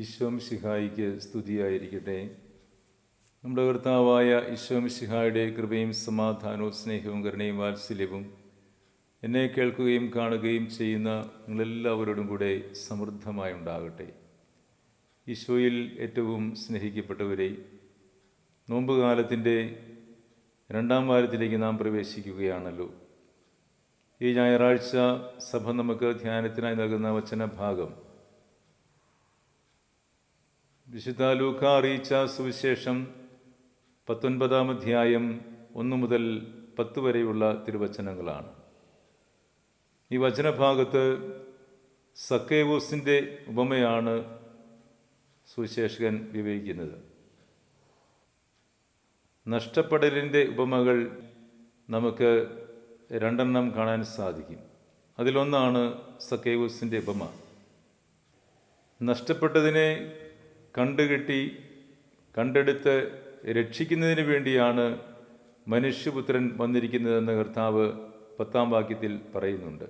ഈശോം ശിഹായിക്ക് സ്തുതിയായിരിക്കട്ടെ. നമ്മുടെ കർത്താവായ ഈശോം ശിഹായുടെ കൃപയും സമാധാനവും സ്നേഹവും കരുണയും വാത്സല്യവും എന്നെ കേൾക്കുകയും കാണുകയും ചെയ്യുന്ന നിങ്ങളെല്ലാവരോടും കൂടെ സമൃദ്ധമായി ഉണ്ടാകട്ടെ. ഈശോയിൽ ഏറ്റവും സ്നേഹിക്കപ്പെട്ടവരെ നോമ്പുകാലത്തിന്റെ രണ്ടാം വാരത്തിലേക്ക് നാം പ്രവേശിക്കുകയാണല്ലോ. ഈ ഞായറാഴ്ച സഭ നമുക്ക് ധ്യാനത്തിനായി നൽകുന്ന വചന ഭാഗം വിശുദ്ധ ലൂക്ക അറിയിച്ച സുവിശേഷം പത്തൊൻപതാം അധ്യായം ഒന്ന് മുതൽ പത്ത് വരെയുള്ള തിരുവചനങ്ങളാണ്. ഈ വചനഭാഗത്ത് സക്കേവൂസിന്റെ ഉപമയാണ് സുവിശേഷകൻ വിവരിക്കുന്നത്. നഷ്ടപ്പെടലിന്റെ ഉപമകൾ നമുക്ക് രണ്ടെണ്ണം കാണാൻ സാധിക്കും. അതിലൊന്നാണ് സക്കേവൂസിന്റെ ഉപമ. നഷ്ടപ്പെട്ടതിനെ കണ്ടുകിട്ടി കണ്ടെടുത്ത് രക്ഷിക്കുന്നതിന് വേണ്ടിയാണ് മനുഷ്യപുത്രൻ വന്നിരിക്കുന്നതെന്ന് കർത്താവ് പത്താം വാക്യത്തിൽ പറയുന്നുണ്ട്.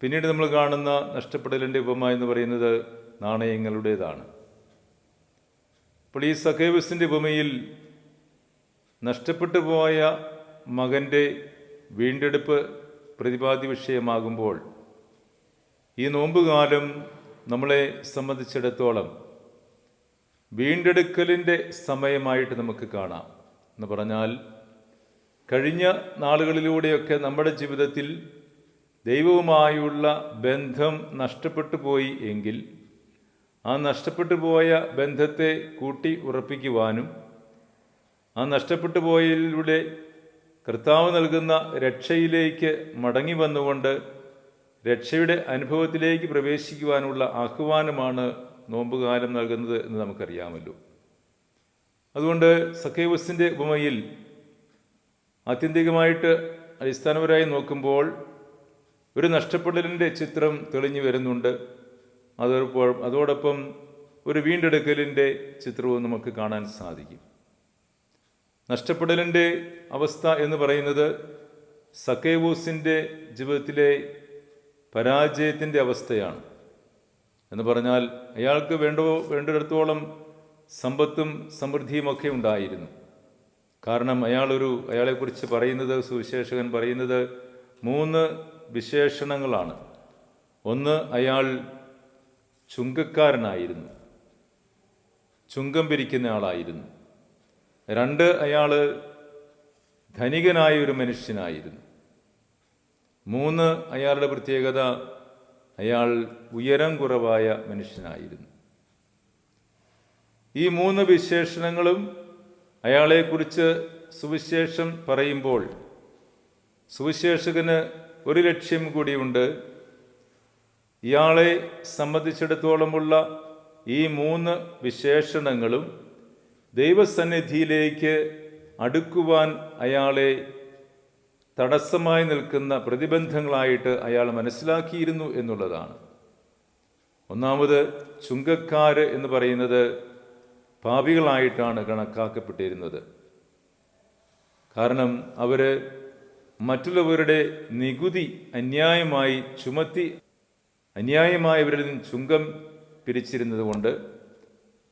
പിന്നീട് നമ്മൾ കാണുന്ന നഷ്ടപ്പെടലിന്റെ ഉപമ എന്ന് പറയുന്നത് നാണയങ്ങളുടേതാണ്. അപ്പോൾ ഈ സഖേവസിന്റെ ഉപമയിൽ നഷ്ടപ്പെട്ടു പോയ മകന്റെ വീണ്ടെടുപ്പ് പ്രതിപാദ്യ വിഷയമാകുമ്പോൾ ഈ നോമ്പുകാലം നമ്മളെ സംബന്ധിച്ചിടത്തോളം വീണ്ടെടുക്കലിന്റെ സമയമായിട്ട് നമുക്ക് കാണാം. എന്ന് പറഞ്ഞാൽ കഴിഞ്ഞ നാളുകളിലൂടെയൊക്കെ നമ്മുടെ ജീവിതത്തിൽ ദൈവവുമായുള്ള ബന്ധം നഷ്ടപ്പെട്ടു പോയി എങ്കിൽ ആ നഷ്ടപ്പെട്ടു പോയ ബന്ധത്തെ കൂട്ടി ഉറപ്പിക്കുവാനും ആ നഷ്ടപ്പെട്ടു പോയതിലൂടെ കർത്താവ് നൽകുന്ന രക്ഷയിലേക്ക് മടങ്ങി വന്നുകൊണ്ട് രക്ഷയുടെ അനുഭവത്തിലേക്ക് പ്രവേശിക്കുവാനുള്ള ആഹ്വാനമാണ് നോമ്പുകാലം നൽകുന്നത് എന്ന് നമുക്കറിയാമല്ലോ. അതുകൊണ്ട് സഖേവസിന്റെ ഉപമയിൽ ആത്യന്തികമായിട്ട് അടിസ്ഥാനപരമായി നോക്കുമ്പോൾ ഒരു നഷ്ടപ്പെടലിന്റെ ചിത്രം തെളിഞ്ഞു വരുന്നുണ്ട്. അതോടൊപ്പം അതോടൊപ്പം ഒരു വീണ്ടെടുക്കലിന്റെ ചിത്രവും നമുക്ക് കാണാൻ സാധിക്കും. നഷ്ടപ്പെടലിന്റെ അവസ്ഥ എന്ന് പറയുന്നത് സക്കേവൂസിന്റെ ജീവിതത്തിലെ പരാജയത്തിന്റെ അവസ്ഥയാണ്. എന്ന് പറഞ്ഞാൽ അയാൾക്ക് വേണ്ട വേണ്ടിടത്തോളം സമ്പത്തും സമൃദ്ധിയുമൊക്കെ ഉണ്ടായിരുന്നു. കാരണം അയാളൊരു അയാളെക്കുറിച്ച് പറയുന്നത് സുവിശേഷകൻ പറയുന്നത് മൂന്ന് വിശേഷണങ്ങളാണ്. ഒന്ന് അയാൾ ചുങ്കക്കാരനായിരുന്നു. ചുങ്കം പിരിക്കുന്ന ആളായിരുന്നു. രണ്ട് അയാൾ ധനികനായ ഒരു മനുഷ്യനായിരുന്നു. മൂന്ന് അയാളുടെ പ്രത്യേകത അയാൾ ഉയരം കുറവായ മനുഷ്യനായിരുന്നു. ഈ മൂന്ന് വിശേഷണങ്ങളും അയാളെക്കുറിച്ച് സുവിശേഷം പറയുമ്പോൾ സുവിശേഷകന് ഒരു ലക്ഷ്യം കൂടിയുണ്ട്. ഇയാളെ സംബന്ധിച്ചിടത്തോളമുള്ള ഈ മൂന്ന് വിശേഷണങ്ങളും ദൈവസന്നിധിയിലേക്ക് അടുക്കുവാൻ അയാളെ തടസ്സമായി നിൽക്കുന്ന പ്രതിബന്ധങ്ങളായിട്ട് അയാൾ മനസ്സിലാക്കിയിരുന്നു എന്നുള്ളതാണ്. ഒന്നാമത് ചുങ്കക്കാർ എന്ന് പറയുന്നത് പാപികളായിട്ടാണ് കണക്കാക്കപ്പെട്ടിരുന്നത്. കാരണം അവർ മറ്റുള്ളവരുടെ നികുതി അന്യായമായി ചുമത്തി അന്യായമായി അവരിൽ നിന്ന് ചുങ്കം പിരിച്ചിരുന്നത് കൊണ്ട്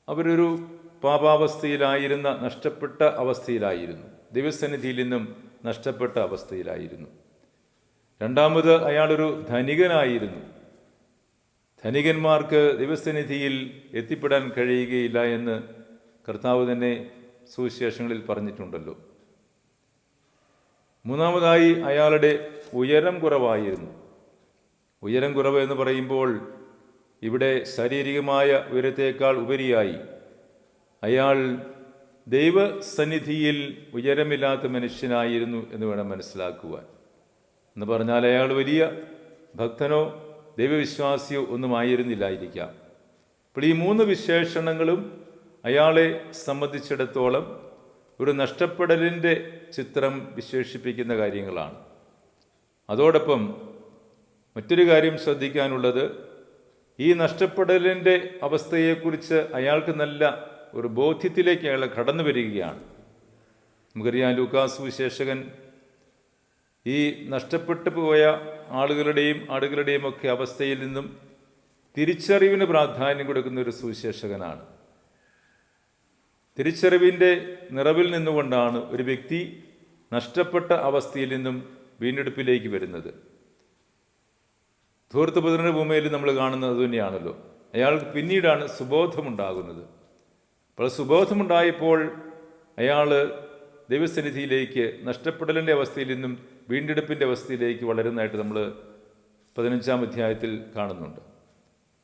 അവരൊരു പാപാവസ്ഥയിലായിരുന്ന നഷ്ടപ്പെട്ട അവസ്ഥയിലായിരുന്നു. ദൈവസന്നിധിയിൽ നിന്നും നഷ്ടപ്പെട്ട അവസ്ഥയിലായിരുന്നു. രണ്ടാമത് അയാളൊരു ധനികനായിരുന്നു. ധനികന്മാർക്ക് ദിവസനിധിയിൽ എത്തിപ്പെടാൻ കഴിയുകയില്ല എന്ന് കർത്താവ് തന്നെ സുവിശേഷങ്ങളിൽ പറഞ്ഞിട്ടുണ്ടല്ലോ. മൂന്നാമതായി അയാളുടെ ഉയരം കുറവായിരുന്നു. ഉയരം കുറവ് എന്ന് പറയുമ്പോൾ ഇവിടെ ശാരീരികമായ ഉയരത്തേക്കാൾ ഉപരിയായി. അയാൾ ദൈവസന്നിധിയിൽ ഉയരമില്ലാത്ത മനുഷ്യനായിരുന്നു എന്ന് വേണം മനസ്സിലാക്കുവാൻ. എന്ന് പറഞ്ഞാൽ അയാൾ വലിയ ഭക്തനോ ദൈവവിശ്വാസിയോ ഒന്നും ആയിരുന്നില്ലായിരിക്കാം. അപ്പോൾ ഈ മൂന്ന് വിശേഷണങ്ങളും അയാളെ സംബന്ധിച്ചിടത്തോളം ഒരു നഷ്ടപ്പെടലിന്റെ ചിത്രം വിശേഷിപ്പിക്കുന്ന കാര്യങ്ങളാണ്. അതോടൊപ്പം മറ്റൊരു കാര്യം ശ്രദ്ധിക്കാനുള്ളത് ഈ നഷ്ടപ്പെടലിന്റെ അവസ്ഥയെക്കുറിച്ച് അയാൾക്ക് നല്ല ഒരു ബോധ്യത്തിലേക്ക് അയാൾ കടന്നു വരികയാണ്. നമുക്കറിയാം ലൂക്കാസ് വിശേഷകൻ ഈ നഷ്ടപ്പെട്ടു പോയ ആളുകളുടെയും ആടുകളുടെയും ഒക്കെ അവസ്ഥയിൽ നിന്നും തിരിച്ചറിവിന് പ്രാധാന്യം കൊടുക്കുന്ന ഒരു സുവിശേഷകനാണ്. തിരിച്ചറിവിന്റെ നിറവിൽ നിന്നുകൊണ്ടാണ് ഒരു വ്യക്തി നഷ്ടപ്പെട്ട അവസ്ഥയിൽ നിന്നും വീണ്ടെടുപ്പിലേക്ക് വരുന്നത്. ധൂർത്ത് പതിനെട്ട് ഭൂമിയിൽ നമ്മൾ കാണുന്നത് തന്നെയാണല്ലോ. അയാൾക്ക് പിന്നീടാണ് സുബോധമുണ്ടാകുന്നത്. അപ്പോൾ സുബോധമുണ്ടായപ്പോൾ അയാൾ ദൈവസന്നിധിയിലേക്ക് നഷ്ടപ്പെടലിന്റെ അവസ്ഥയിൽ നിന്നും വീണ്ടെടുപ്പിന്റെ അവസ്ഥയിലേക്ക് വളരുന്നതായിട്ട് നമ്മൾ പതിനഞ്ചാം അധ്യായത്തിൽ കാണുന്നുണ്ട്.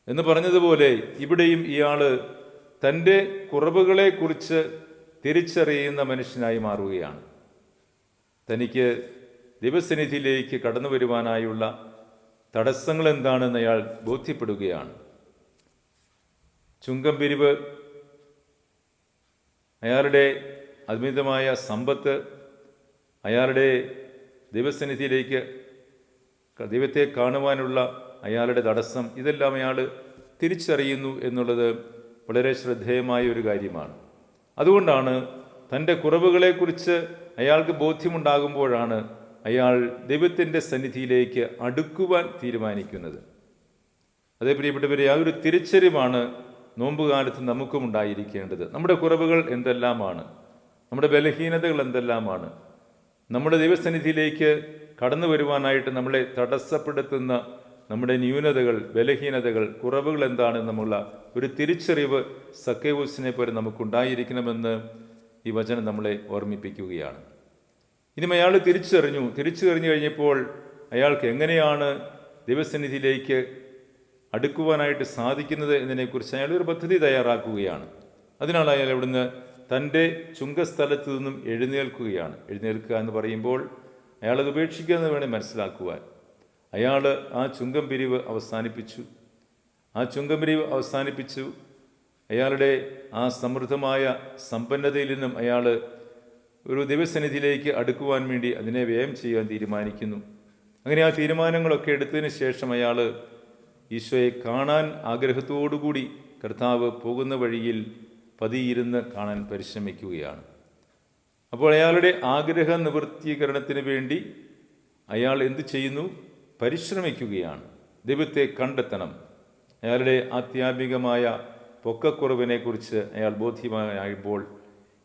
എന്ന് പറഞ്ഞതുപോലെ ഇവിടെയും ഇയാൾ തന്റെ കുറവുകളെക്കുറിച്ച് തിരിച്ചറിയുന്ന മനുഷ്യനായി മാറുകയാണ്. തനിക്ക് ദൈവസന്നിധിയിലേക്ക് കടന്നു വരുവാനായുള്ള തടസ്സങ്ങൾ എന്താണെന്ന് അയാൾ ബോധ്യപ്പെടുകയാണ്. ചുങ്കം പിരിവ് അയാളുടെ അമിതമായ സമ്പത്ത് അയാളുടെ ദൈവസന്നിധിയിലേക്ക് ദൈവത്തെ കാണുവാനുള്ള അയാളുടെ തടസ്സം ഇതെല്ലാം അയാൾ തിരിച്ചറിയുന്നു എന്നുള്ളത് വളരെ ശ്രദ്ധേയമായ ഒരു കാര്യമാണ്. അതുകൊണ്ടാണ് തന്റെ കുറവുകളെക്കുറിച്ച് അയാൾക്ക് ബോധ്യമുണ്ടാകുമ്പോഴാണ് അയാൾ ദൈവത്തിന്റെ സന്നിധിയിലേക്ക് അടുക്കുവാൻ തീരുമാനിക്കുന്നത്. അതേ പ്രിയപ്പെട്ടവരെ ആ ഒരു തിരിച്ചറിവാണ് നോമ്പുകാലത്ത് നമുക്കും ഉണ്ടായിരിക്കേണ്ടത്. നമ്മുടെ കുറവുകൾ എന്തെല്ലാമാണ്? നമ്മുടെ ബലഹീനതകൾ എന്തെല്ലാമാണ്? നമ്മുടെ ദൈവസന്നിധിയിലേക്ക് കടന്നു വരുവാനായിട്ട് നമ്മളെ തടസ്സപ്പെടുത്തുന്ന നമ്മുടെ ന്യൂനതകൾ ബലഹീനതകൾ കുറവുകൾ എന്താണെന്നുമുള്ള ഒരു തിരിച്ചറിവ് സക്കേവൂസിനെ പോലെ നമുക്കുണ്ടായിരിക്കണമെന്ന് ഈ വചനം നമ്മളെ ഓർമ്മിപ്പിക്കുകയാണ്. ഇനി അയാൾ തിരിച്ചറിഞ്ഞു. തിരിച്ചറിഞ്ഞു കഴിഞ്ഞപ്പോൾ അയാൾക്ക് എങ്ങനെയാണ് ദൈവസന്നിധിയിലേക്ക് അടുക്കുവാനായിട്ട് സാധിക്കുന്നത് എന്നതിനെക്കുറിച്ച് അയാൾ ഒരു പദ്ധതി തയ്യാറാക്കുകയാണ്. അതിനാൽ അയാൾ അവിടുന്ന് തന്റെ ചുങ്കസ്ഥലത്തു നിന്നും എഴുന്നേൽക്കുകയാണ്. എഴുന്നേൽക്കുക എന്ന് പറയുമ്പോൾ അയാളത് ഉപേക്ഷിക്കുക എന്ന് വേണേൽ മനസ്സിലാക്കുവാൻ. അയാൾ ആ ചുങ്കം പിരിവ് അവസാനിപ്പിച്ചു. ആ ചുങ്കം പിരിവ് അവസാനിപ്പിച്ചു. അയാളുടെ ആ സമൃദ്ധമായ സമ്പന്നതയിൽ നിന്നും അയാൾ ഒരു ദിവസനിധിയിലേക്ക് അടുക്കുവാൻ വേണ്ടി അതിനെ വ്യയം ചെയ്യാൻ തീരുമാനിക്കുന്നു. അങ്ങനെ ആ തീരുമാനങ്ങളൊക്കെ എടുത്തതിന് ശേഷം അയാൾ ഈശോയെ കാണാൻ ആഗ്രഹത്തോടുകൂടി കർത്താവ് പോകുന്ന വഴിയിൽ പതിയിരുന്ന് കാണാൻ പരിശ്രമിക്കുകയാണ്. അപ്പോൾ അയാളുടെ ആഗ്രഹ നിവൃത്തീകരണത്തിന് വേണ്ടി അയാൾ എന്ത് ചെയ്യുന്നു? പരിശ്രമിക്കുകയാണ്. ദൈവത്തെ കണ്ടെത്തണം. അയാളുടെ ആധ്യാത്മികമായ പൊക്കക്കുറവിനെക്കുറിച്ച് അയാൾ ബോധ്യമായപ്പോൾ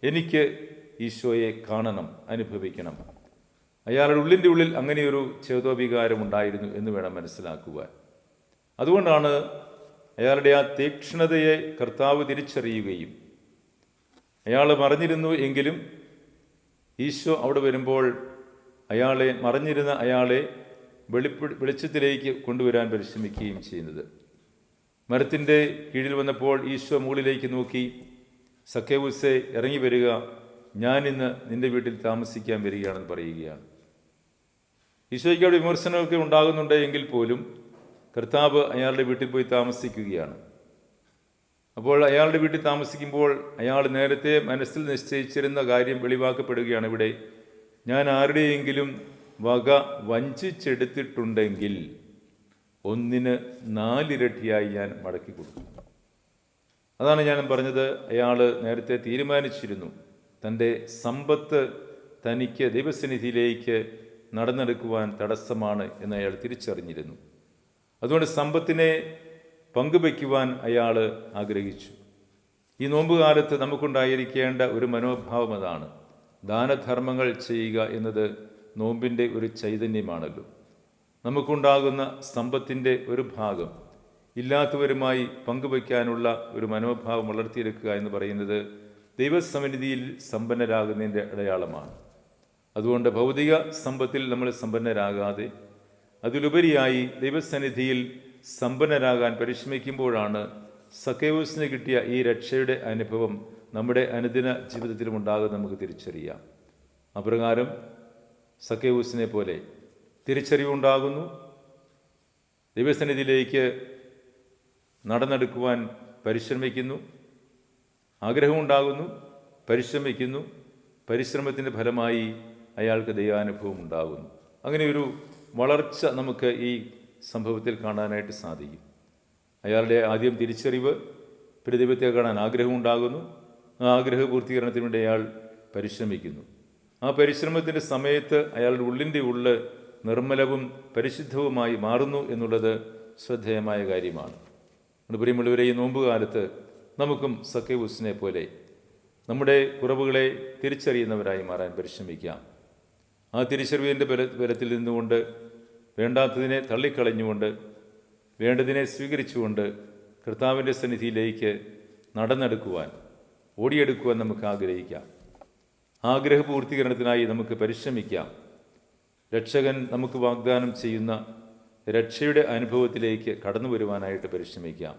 എനിക്ക് ഈശോയെ കാണണം അനുഭവിക്കണം. അയാളുടെ ഉള്ളിന്റെ ഉള്ളിൽ അങ്ങനെയൊരു ചേതോവികാരം ഉണ്ടായിരുന്നു എന്ന് വേണം മനസ്സിലാക്കുവാൻ. അതുകൊണ്ടാണ് അയാളുടെ ആ തീക്ഷ്ണതയെ കർത്താവ് തിരിച്ചറിയുകയും അയാൾ മറിഞ്ഞിരുന്നു എങ്കിലും ഈശോ അവിടെ വരുമ്പോൾ അയാളെ മറിഞ്ഞിരുന്ന അയാളെ വെളിപ്പെ വെളിച്ചത്തിലേക്ക് കൊണ്ടുവരാൻ പരിശ്രമിക്കുകയും ചെയ്യുന്നത്. മരത്തിന്റെ കീഴിൽ വന്നപ്പോൾ ഈശോ മുകളിലേക്ക് നോക്കി സഖ്യവുസെ ഇറങ്ങി വരിക ഞാനിന്ന് നിന്റെ വീട്ടിൽ താമസിക്കാൻ വരികയാണെന്ന് പറയുകയാണ്. ഈശോയ്ക്ക് അവിടെ വിമർശനമൊക്കെ ഉണ്ടാകുന്നുണ്ട് എങ്കിൽ പോലും കർത്താവ് അയാളുടെ വീട്ടിൽ പോയി താമസിക്കുകയാണ്. അപ്പോൾ അയാളുടെ വീട്ടിൽ താമസിക്കുമ്പോൾ അയാൾ നേരത്തെ മനസ്സിൽ നിശ്ചയിച്ചിരുന്ന കാര്യം വെളിവാക്കപ്പെടുകയാണ് ഇവിടെ. ഞാൻ ആരുടെയെങ്കിലും വക വഞ്ചിച്ചെടുത്തിട്ടുണ്ടെങ്കിൽ ഒന്നിന് നാലിരട്ടിയായി ഞാൻ മടക്കി കൊടുക്കും. അതാണ് ഞാൻ പറഞ്ഞത്. അയാൾ നേരത്തെ തീരുമാനിച്ചിരുന്നു. തന്റെ സമ്പത്ത് തനിക്ക് ദൈവസന്നിധിയിലേക്ക് നടന്നെടുക്കുവാൻ തടസ്സമാണ് എന്ന് അയാൾ തിരിച്ചറിഞ്ഞിരുന്നു. അതുകൊണ്ട് സമ്പത്തിനെ പങ്കുവയ്ക്കുവാൻ അയാൾ ആഗ്രഹിച്ചു. ഈ നോമ്പുകാലത്ത് നമുക്കുണ്ടായിരിക്കേണ്ട ഒരു മനോഭാവം അതാണ്. ദാനധർമ്മങ്ങൾ ചെയ്യുക എന്നത് നോമ്പിന്റെ ഒരു ചൈതന്യമാണല്ലോ. നമുക്കുണ്ടാകുന്ന സമ്പത്തിന്റെ ഒരു ഭാഗം ഇല്ലാത്തവരുമായി പങ്കുവയ്ക്കാനുള്ള ഒരു മനോഭാവം വളർത്തിയെടുക്കുക എന്ന് പറയുന്നത് ദൈവസമിതിയിൽ സമ്പന്നരാകുന്നതിന്റെ അടയാളമാണ്. അതുകൊണ്ട് ഭൗതിക സമ്പത്തിൽ നമ്മൾ സമ്പന്നരാകാതെ അതിലുപരിയായി ദൈവസന്നിധിയിൽ സമ്പന്നരാകാൻ പരിശ്രമിക്കുമ്പോഴാണ് സക്കേവൂസിന് കിട്ടിയ ഈ രക്ഷയുടെ അനുഭവം നമ്മുടെ അനുദിന ജീവിതത്തിലും ഉണ്ടാകും നമുക്ക് തിരിച്ചറിയാം. അപ്രകാരം സക്കേവൂസിനെ പോലെ തിരിച്ചറിവുണ്ടാകുന്നു. ദൈവസന്നിധിയിലേക്ക് നടന്നെടുക്കുവാൻ പരിശ്രമിക്കുന്നു. ആഗ്രഹമുണ്ടാകുന്നു. പരിശ്രമിക്കുന്നു. പരിശ്രമത്തിന്റെ ഫലമായി അയാൾക്ക് ദൈവാനുഭവം ഉണ്ടാകുന്നു. അങ്ങനെ ഒരു വളർച്ച നമുക്ക് ഈ സംഭവത്തിൽ കാണാനായിട്ട് സാധിക്കും. അയാളുടെ ആദ്യം തിരിച്ചറിവ് പിന്നെ കാണാൻ ആഗ്രഹമുണ്ടാകുന്നു. ആ ആഗ്രഹ പൂർത്തീകരണത്തിന് വേണ്ടി അയാൾ പരിശ്രമിക്കുന്നു. ആ പരിശ്രമത്തിന്റെ സമയത്ത് അയാളുടെ ഉള്ളിന്റെ ഉള്ള് നിർമ്മലവും പരിശുദ്ധവുമായി മാറുന്നു എന്നുള്ളത് ശ്രദ്ധേയമായ കാര്യമാണ്. പ്രിയമുള്ളവരെ ഈ നോമ്പ് കാലത്ത് നമുക്കും സക്കേവൂസിനെ പോലെ നമ്മുടെ കുറവുകളെ തിരിച്ചറിയുന്നവരായി മാറാൻ പരിശ്രമിക്കാം. ആ തിരിച്ചറിവിന്റെ ബല ബലത്തിൽ നിന്നുകൊണ്ട് വേണ്ടാത്തതിനെ തള്ളിക്കളഞ്ഞുകൊണ്ട് വേണ്ടതിനെ സ്വീകരിച്ചുകൊണ്ട് കർത്താവിന്റെ സന്നിധിയിലേക്ക് നടന്നെടുക്കുവാൻ ഓടിയെടുക്കുവാൻ നമുക്ക് ആഗ്രഹിക്കാം. ആഗ്രഹപൂർത്തീകരണത്തിനായി നമുക്ക് പരിശ്രമിക്കാം. രക്ഷകൻ നമുക്ക് വാഗ്ദാനം ചെയ്യുന്ന രക്ഷയുടെ അനുഭവത്തിലേക്ക് കടന്നു വരുവാനായിട്ട് പരിശ്രമിക്കാം.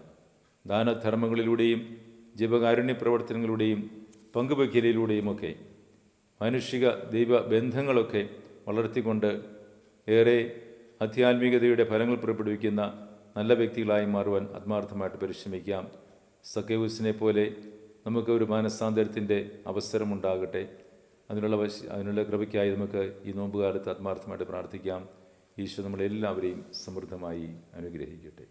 ദാനധർമ്മങ്ങളിലൂടെയും ജീവകാരുണ്യ പ്രവർത്തനങ്ങളിലൂടെയും പങ്കുവയ്ക്കലിലൂടെയുമൊക്കെ മാനുഷിക ദൈവ ബന്ധങ്ങളൊക്കെ വളർത്തിക്കൊണ്ട് ഏറെ ആധ്യാത്മികതയുടെ ഫലങ്ങൾ പുറപ്പെടുവിക്കുന്ന നല്ല വ്യക്തികളായി മാറുവാൻ ആത്മാർത്ഥമായിട്ട് പരിശ്രമിക്കാം. സക്കേവൂസിനെ പോലെ നമുക്ക് ഒരു മാനസാന്തരത്തിന്റെ അവസരമുണ്ടാകട്ടെ. അതിനുള്ള അതിനുള്ള കൃപയ്ക്കായി നമുക്ക് ഈ നോമ്പുകാലത്ത് ആത്മാർത്ഥമായിട്ട് പ്രാർത്ഥിക്കാം. ഈശോ നമ്മളെല്ലാവരെയും സമൃദ്ധമായി അനുഗ്രഹിക്കട്ടെ.